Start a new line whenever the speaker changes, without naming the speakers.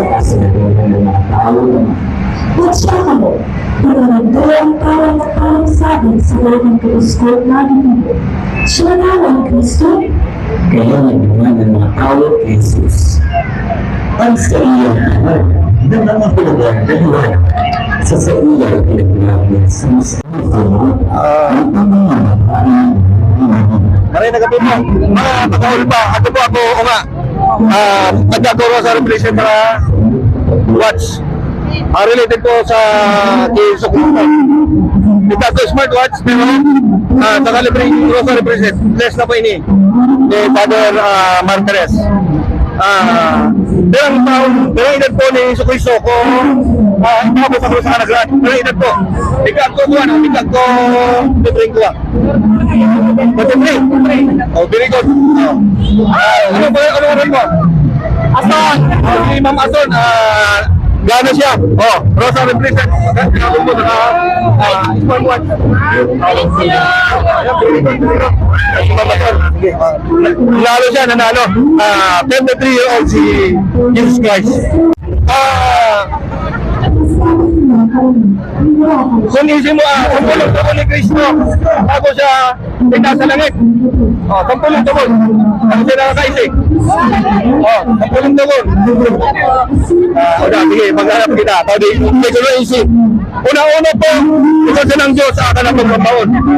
sa kasinagin ng tao naman.
At siya kamo, pinarando ang parang parang sabi sa lamang kaiskot na dito. Siya na ang Kristo,
Kaya nagduman ng mga tao Jesus. Ang sa iya naman, na mga pulagan dalawa sa sa iya pinaglaban sa masama ang mga
Maray na gabi mo. Mga makahul pa. Ato po ako, o nga. Ah, nagkaturo sa revelation para watch. Ah, related po sa Sokumpa. Ito ko smartwatch, pero ah, sa kalibre, Rosa represent. Less na po ini. Ni Father ah, Martires. Ah, pero ang taon, pero ang edad po ni Iso Cristo ko, ito po sa krus sa kanagrat. Pero edad po, ikaw ko kuha, no? ikaw ko bibring kuha. Matibri. Oh, very good. Oh. Ano ba ano oras mo? Si Ma'am Ason, ah Gano siya? Oh, Rosa represent. Kaya mo na ah, smart watch. Nanalo siya, nanalo. Ah, 23 year old si Jesus Christ. Ah, kung isip mo, ah, kumpulong tungkol ni Kristo, bago siya pinasa sa langit. Oh, kumpulong tungkol. Ako siya nakakaisig. Oh, kumpulong tungkol. Ah, o na, sige, maghanap kita. Tawag di, hindi ko. Una-una po, ikaw siya ng Diyos sa akin ang pagpapaon.